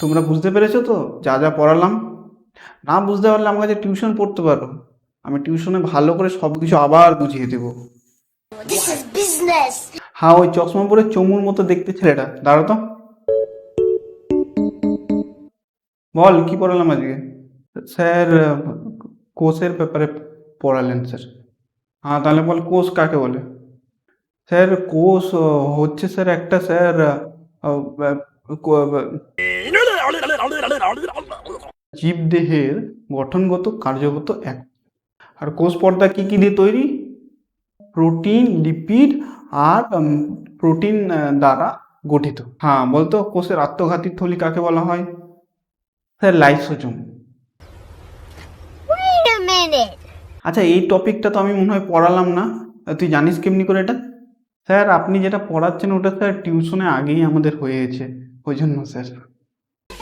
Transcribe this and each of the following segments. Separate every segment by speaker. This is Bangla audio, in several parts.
Speaker 1: তোমরা বুঝতে পেরেছ তো? যা যা পড়ালাম। না বুঝতে পারলে আমার কাছে টিউশন পড়তে পারো। আমি টিউশনে ভালো করে সব কিছু আবার বুঝিয়ে দেবো. হ্যাঁ ওই চশমা পরে চমুর মতো দেখতে ছেলেটা। দাঁড়ো তো। বল কি পড়ালাম আজকে? স্যার কোষের ব্যাপারে পড়ালেন স্যার। হ্যাঁ তাহলে বল কোষ কাকে বলে? স্যার কোষ হচ্ছে স্যার একটা স্যার আহ, জীবদেহের গঠনগত কার্যগত এক। আর কোষ পর্দা কি কি দিয়ে তৈরি? প্রোটিন লিপিড আর প্রোটিন দ্বারা গঠিত। হ্যাঁ বলতো কোষের আত্মঘাতী থলি কাকে বলা হয়?
Speaker 2: Sir lysosome.
Speaker 1: আচ্ছা এই টপিকটা তো আমি মনে হয় পড়ালাম না। তুই জানিস কেমনি করে এটা? স্যার আপনি যেটা পড়াচ্ছেন ওটা স্যার টিউশনে আগেই আমাদের হয়েছে। ওই জন্য স্যার।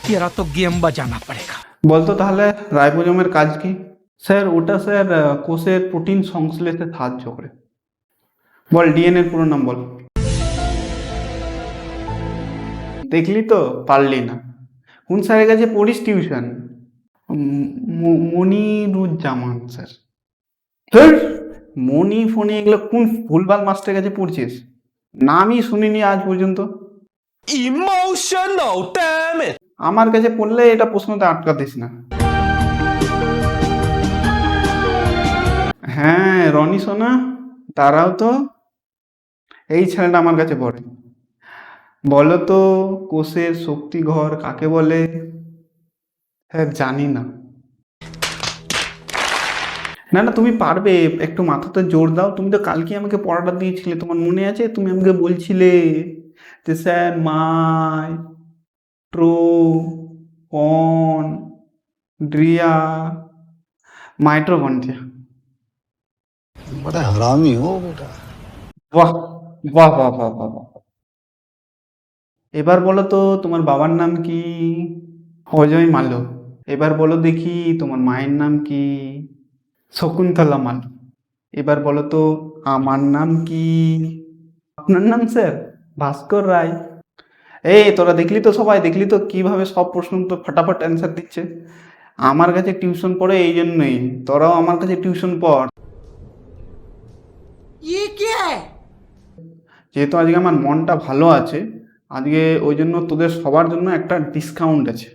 Speaker 3: তেরা তো গেম বাজানা পড়েগা
Speaker 1: বলতো তাহলে রাইবোজোমের কাজ কি স্যার ওটা স্যার কোষের প্রোটিন সংশ্লেষে সাহায্য করে বল ডিএনএ পুরো নাম বল দেখলি তো পারলি না কোন স্যারের কাছে পড়িস টিউশন মনিরুজ্জামান স্যার ধর মনি ফোনি এগুলো কোন ফুলবাল মাস্টারের কাছে পড়ছিস নামই শুনিনি আজ পর্যন্ত
Speaker 3: ইমোশনাল ড্যামেজ
Speaker 1: আমার কাছে পড়লে এটা প্রশ্নতে আটকাতিস না। হ্যাঁ রনি সোনা তারাও তো। এই ছেলেটা আমার কাছে পড়ে। বলো তো, কোষের শক্তি ঘর কাকে বলে? হ্যাঁ জানি না। না না, তুমি পারবে, একটু মাথাতে জোর দাও। তুমি তো কালকে আমাকে পড়াটা দিয়েছিলে, তোমার মনে আছে? তুমি আমাকে বলছিলে যে, স্যার মাই ট্রো অন ড্রিয়া মাইট্রোকন্ড্রিয়া
Speaker 4: बड़ा हरामी हो बेटा
Speaker 1: বাহ বাহ বাহ বাহ বাহ বাহ এবার বলো তো তোমার বাবার নাম কি অজয় মাল্য এবার বলো দেখি তোমার মায়ের নাম কি শকুন্তলা মাল্য এবার বলো তো আমার নাম কি আপনার নাম স্যার ভাস্কর রায় এই তোরা দেখলি তো সবাই দেখলি তো কীভাবে সব প্রশ্ন তো ফটাফট অ্যান্সার দিচ্ছে। আমার কাছে টিউশন পড়ে এই জন্যই তোরাও আমার কাছে টিউশন পড়। যেহেতু আজকে আমার মনটা ভালো আছে আজকে ওই জন্য তোদের সবার জন্য একটা ডিসকাউন্ট আছে।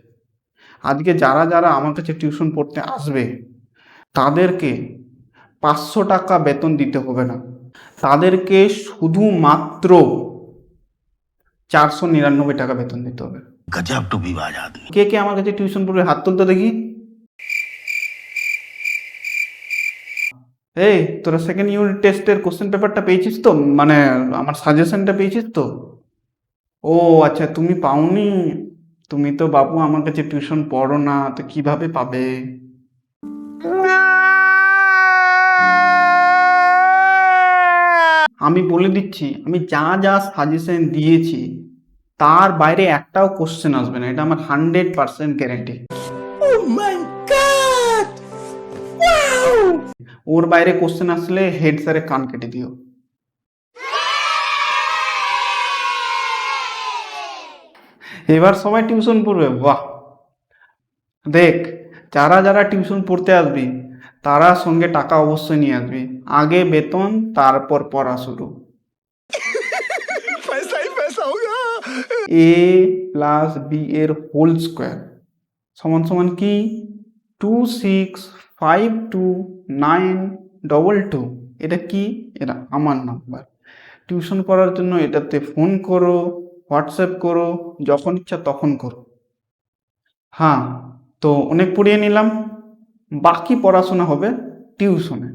Speaker 1: আজকে যারা যারা আমার কাছে টিউশন পড়তে আসবে তাদেরকে পাঁচশো টাকা বেতন দিতে হবে না। তাদেরকে শুধুমাত্র চারশো নিরানব্বই টাকা বেতন দিতে হবে। কে কে আমার কাছে টিউশন পড়বে হাত তুলতে দেখি। এই তোরা সেকেন্ড ইউনিট টেস্টের কোশ্চেন পেপারটা পেয়েছিস তো? মানে আমার সাজেশনটা পেয়েছিস তো? ও আচ্ছা তুমি পাওনি? তুমি তো বাবু আমার কাছে টিউশন পড়ো না তো কীভাবে পাবে? আমি বলে দিচ্ছি আমি যা যা সাজেশন দিয়েছি তার বাইরে একটাও কোশ্চেন আসবে না। এটা আমার হান্ড্রেড পার্সেন্ট গ্যারেন্টি ওর বাইরে কোশ্চেন আসলে হেড স্যারে কান কেটে দিও। এবার সবাই টিউশন পড়বে বাহ! দেখ যারা যারা টিউশন পড়তে আসবি তারা সঙ্গে টাকা অবশ্যই নিয়ে আসবি। আগে বেতন তারপর পড়া শুরু। এ প্লাস বি এর হোল স্কোয়ার সমান সমান কি? Two six five two nine double two এটা কি? এটা আমার নাম্বার টিউশন করার জন্য এটাতে ফোন করো হোয়াটসঅ্যাপ করো, যখন ইচ্ছা তখন করো। হ্যাঁ তো অনেক পড়িয়ে নিলাম। বাকি পড়াশোনা হবে টিউশনে